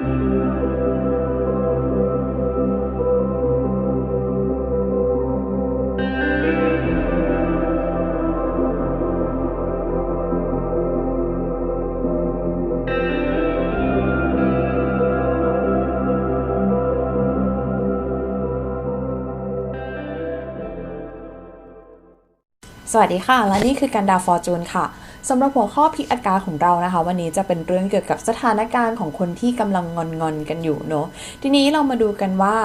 うん。 วัสดีค่ะ และนี่คือการดาวฟอร์จูนค่ะสำหรับหัวข้อพิกอาการของเรานะคะ วันนี้จะเป็นเรื่องเกี่ยวกับสถานการณ์ของคนที่กำลังงอนงอนกันอยู่เนาะทีนี้เรามาดูกันว่า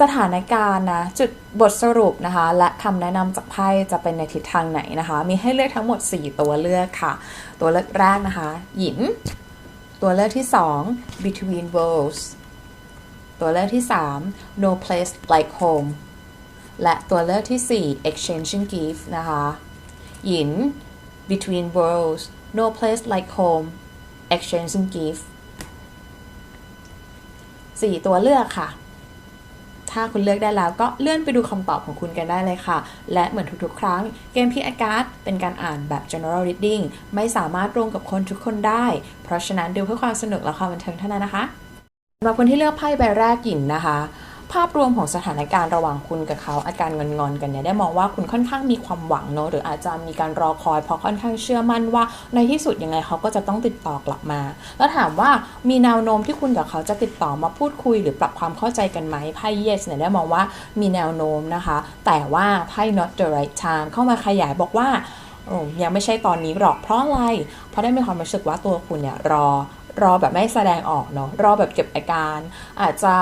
สถานการณ์นะจุดบทสรุปนะคะ และคำแนะนำจากไพ่จะเป็นในทิศทางไหนนะคะ มีให้เลือกทั้งหมด 4 ตัวเลือกค่ะ ตัวเลือกแรกนะคะ หยินตัวเลือกที่ 2 between worlds ตัวเลือกที่ 3 no place like home และตัวเลือกที่ 4 exchanging gift นะคะ หยิน between worlds no place like home exchanging gift สี่ตัวเลือกค่ะ ถ้าคุณเลือกได้แล้วก็เลื่อนไปดูคำตอบของคุณกันได้เลยค่ะ และเหมือนทุกๆ ครั้งเกมพีอาการ์ดเป็นการอ่านแบบ general reading ไม่สามารถตรงกับคนทุกคนได้ เพราะฉะนั้นดูเพื่อความสนุกและความบันเทิงเท่านั้นนะคะสำหรับคนที่เลือกไพ่ใบแรกหยินนะคะ ภาพรวมของสถานการณ์ระหว่างคุณกับเขาอาการงอนๆกันเนี่ยได้มองว่าคุณค่อนข้างมีความหวังเนอะหรืออาจจะมีการรอคอยเพราะค่อนข้างเชื่อมั่นว่า ในที่สุดยังไงเขาก็จะต้องติดต่อกลับมา แล้วถามว่ามีแนวโน้มที่คุณกับเขาจะติดต่อมาพูดคุย หรือปรับความเข้าใจกันไหมไพ่ yes เนี่ยได้มองว่ามีแนวโน้มนะคะ แต่ว่าไพ่ not the right time เข้ามาขยายบอกว่ายังไม่ใช่ตอนนี้หรอกเพราะอะไร เพราะได้มีความรู้สึกว่าตัวคุณเนี่ยรอ รอแบบไม่แสดงออกเนาะรอแบบเก็บอาการ อาจจะ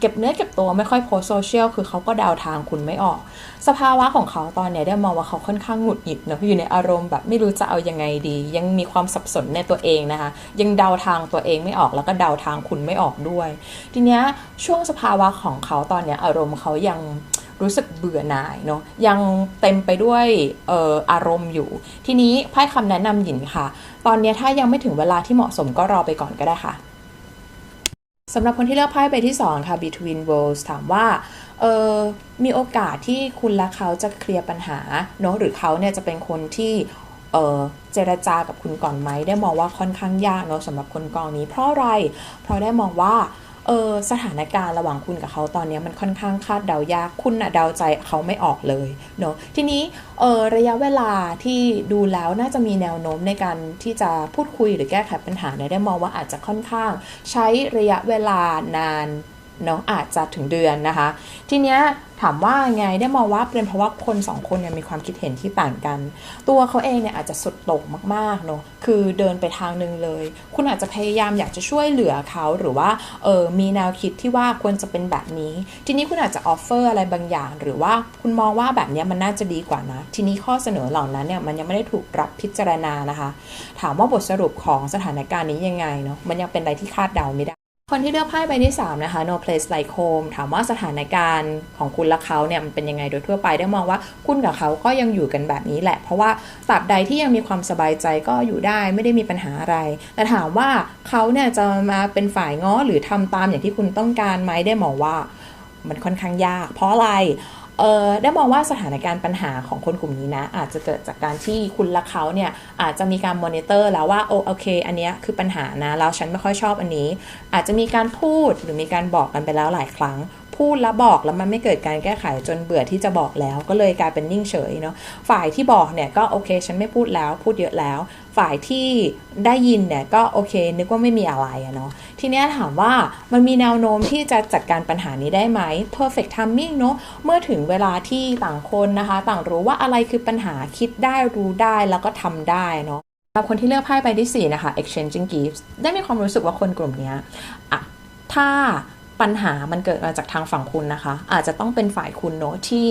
เก็บเนื้อเก็บตัวไม่ค่อยโพสโซเชียลคือเขาก็เดาทางคุณไม่ออก สภาวะของเขาตอนเนี้ยได้มองว่าเขาค่อนข้างหงุดหงิดเนาะอยู่ในอารมณ์แบบไม่รู้จะเอายังไงดี ยังมีความสับสนในตัวเองนะคะ ยังเดาทางตัวเองไม่ออกแล้วก็เดาทางคุณไม่ออกด้วย ทีเนี้ยช่วงสภาวะของเขาตอนเนี้ยอารมณ์เขายัง รู้สึกเบื่อหน่ายเนาะยังเต็มไปด้วยอออารมณ์อยู่ ทีนี้ไพ่คำแนะนำหยินค่ะ ตอนนี้ถ้ายังไม่ถึงเวลาที่เหมาะสมก็รอไปก่อนก็ได้ค่ะสำหรับคนที่เลือกไพ่ใบที่ 2 ค่ะ between worlds ถามว่าเออมีโอกาสที่คุณและเขาจะเคลียร์ปัญหาเนาะหรือเขาเนี่ยจะเป็นคนที่เออเจรจากับคุณก่อนไหม ได้มองว่าค่อนข้างยากเนาะสำหรับคนกองนี้ เพราะอะไร เพราะได้มองว่า เออสถานการณ์ระหว่างคุณกับเขาตอนนี้มันค่อนข้างคาดเดายากคุณน่ะเดาใจเขาไม่ออกเลยเนาะทีนี้เออระยะเวลาที่ดูแล้วน่าจะมีแนวโน้มในการที่จะพูดคุยหรือแก้ไขปัญหาเนี่ยได้มองว่าอาจจะค่อนข้าง ใช้ระยะเวลานาน เนาะอาจจะถึงเดือนนะคะ ทีเนี้ยถามว่าไงได้มองว่าเป็นเพราะว่าคนสองคนเนี่ยมีความคิดเห็นที่ต่างกัน ตัวเขาเองเนี่ยอาจจะสุดโต่งมากๆเนาะคือเดินไปทางหนึ่งเลย คุณอาจจะพยายามอยากจะช่วยเหลือเขาหรือว่าเออมีแนวคิดที่ว่าควรจะเป็นแบบนี้ ทีนี้คุณอาจจะออฟเฟอร์อะไรบางอย่าง หรือว่าคุณมองว่าแบบนี้มันน่าจะดีกว่านะ ทีนี้ข้อเสนอเหล่านั้นเนี่ยมันยังไม่ได้ถูกรับพิจารณานะคะ ถามว่าบทสรุปของสถานการณ์นี้ยังไงเนาะมันยังเป็นอะไรที่คาดเดาไม่ได้ คนที่เลือกไพ่ใบที่ 3 นะคะ no place like home ถามว่าสถานการณ์ของคุณและเขาเนี่ยมันเป็นยังไงโดยทั่วไปได้มองว่าคุณกับเขาก็ยังอยู่กันแบบนี้แหละ เพราะว่าตราบใดที่ยังมีความสบายใจก็อยู่ได้ไม่ได้มีปัญหาอะไร แต่ถามว่าเขาเนี่ยจะมาเป็นฝ่ายง้อหรือทำตามอย่างที่คุณต้องการไหมได้มองว่า มันค่อนข้างยาก เพราะอะไร เออได้มองว่าสถานการณ์ปัญหาของคนกลุ่มนี้นะ อาจจะเกิดจากการที่คุณและเขาเนี่ยอาจจะมีการมอนิเตอร์แล้วว่าโอโอเค อันเนี้ยคือปัญหานะแล้วฉันไม่ค่อยชอบอันนี้ อาจจะมีการพูดหรือมีการบอกกันไปแล้วหลายครั้ง พูดแล้วบอกแล้วมันไม่เกิดการแก้ไขจนเบื่อที่จะบอกแล้ว ก็เลยกลายเป็นนิ่งเฉยเนาะฝ่ายที่บอกเนี่ยก็โอเค ฉันไม่พูดแล้ว พูดเยอะแล้ว ฝ่ายที่ได้ยินเนี่ยก็โอเค นึกว่าไม่มีอะไรอะเนาะทีนี้ถามว่ามันมีแนวโน้มที่จะจัดการปัญหานี้ได้ไหม perfect timing เนาะเมื่อถึงเวลาที่ต่างคนนะคะ ต่างรู้ว่าอะไรคือปัญหาคิดได้รู้ได้แล้วก็ทำได้เนาะสำหรับคนที่เลือกไพ่ใบที่ 4 นะคะ exchanging gifts ได้มีความรู้สึกว่าคนกลุ่มนี้อะถ้า ปัญหามันเกิดมาจากทางฝั่งคุณนะคะ อาจจะต้องเป็นฝ่ายคุณเนาะที่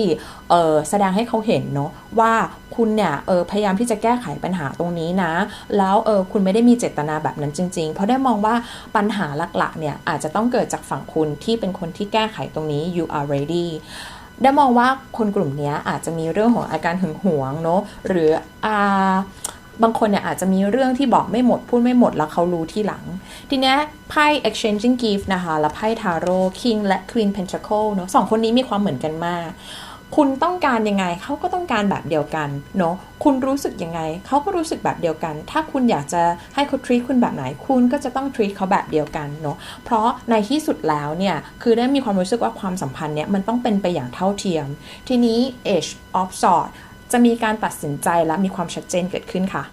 เออแสดงให้เขาเห็นเนาะว่าคุณเนี่ยเออพยายามที่จะแก้ไขปัญหาตรงนี้นะ แล้วเออคุณไม่ได้มีเจตนาแบบนั้นจริง ๆ เพราะได้มองว่าปัญหาหลักๆเนี่ยอาจจะต้องเกิดจากฝั่งคุณที่เป็นคนที่แก้ไขตรงนี้ you are ready ได้มองว่าคนกลุ่มนี้อาจจะมีเรื่องของอาการหึงหวงเนาะหรืออ่า บางคนเนี่ยอาจจะมีเรื่องที่บอกไม่หมดพูดไม่หมดแล้วเขารู้ที่หลัง ทีเนี้ยไพ่ exchanging gift นะคะ และไพ่ tarot king และ queen pentacle เนาะสองคนนี้มีความเหมือนกันมาก คุณต้องการยังไงเขาก็ต้องการแบบเดียวกันเนาะคุณรู้สึกยังไงเขาก็รู้สึกแบบเดียวกัน ถ้าคุณอยากจะให้เขา treat คุณแบบไหน คุณก็จะต้อง treat เขาแบบเดียวกันเนาะเพราะในที่สุดแล้วเนี่ยคือได้มีความรู้สึกว่าความสัมพันธ์เนี่ยมันต้องเป็นไปอย่างเท่าเทียม ทีนี้ age of sort จะมีการตัดสินใจและมีความชัดเจนเกิดขึ้นค่ะ